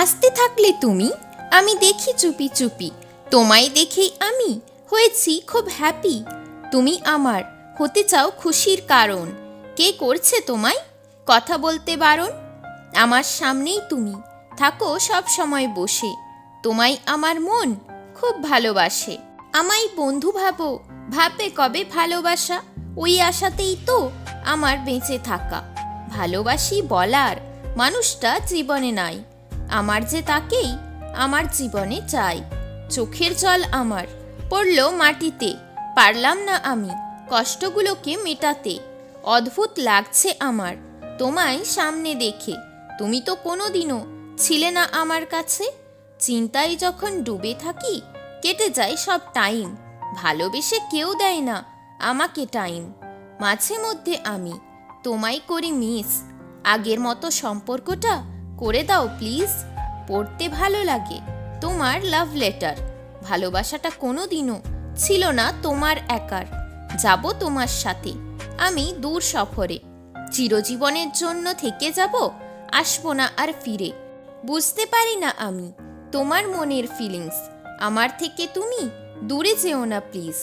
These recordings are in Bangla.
হাসতে থাকলে তুমি? আমি দেখি চুপি চুপি। তোমায় দেখেই আমি হয়েছি খুব হ্যাপি তুমি আমার হতে চাও খুশির কারণ। কে করছে তোমায়? কথা বলতে বারণ। আমার সামনেই তুমি। থাকো সব সময় বসে। তোমায় আমার মন খুব ভালোবাসে। আমায় বন্ধু ভাবো। ভাবে কবে ভালোবাসা? ওই আশাতেই তো আমার বেঁচে থাকা। ভালোবাসি বলার মানুষটা জীবনে নাই। আমার যে তাকেই, আমার জীবনে চাই। চোখের জল আমার, পড়ল মাটিতে, পারলাম না আমি কষ্টগুলোকে মেটাতে। অদ্ভুত লাগছে আমার, তোমায় সামনে দেখে। তুমি তো কোনোদিনও ছিলে না আমার কাছে। চিন্তায় যখন ডুবে থাকি, কেটে যায় সব টাইম। ভালোবেসে কেউ দেয় না আমাকে টাইম। মাঝে মধ্যে আমি, তোমায় করি মিস। আগের মতো সম্পর্কটা করে দাও প্লিজ পড়তে ভালো লাগে। তোমার লাভ লেটার ভালোবাসাটা কোনো দিনও ছিল না তোমার একার। যাব তোমার সাথে। আমি দূর সফরে। চিরজীবনের জন্য থেকে যাব, আসব না আর ফিরে। বুঝতে পারি না আমি তোমার মনের ফিলিংস আমার থেকে তুমি দূরে যেও না প্লিজ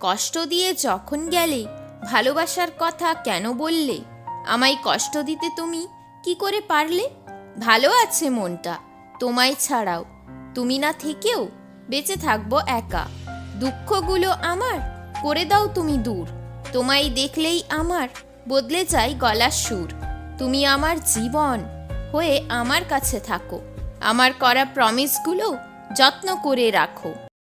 কষ্ট দিয়ে যখন গেলে, ভালোবাসার কথা কেন বললে? আমায় কষ্ট দিতে তুমি কি করে পারলে? ভালো আছে মনটা, তোমায় ছাড়াও। তুমি না থেকেও বেঁচে থাকব একা। দুঃখগুলো আমার, করে দাও তুমি দূর। তোমায় দেখলেই আমার বদলে যায় গলার সুর। তুমি আমার জীবন হয়ে আমার কাছে থাকো। আমার করা প্রমিসগুলো যত্ন করে রাখো।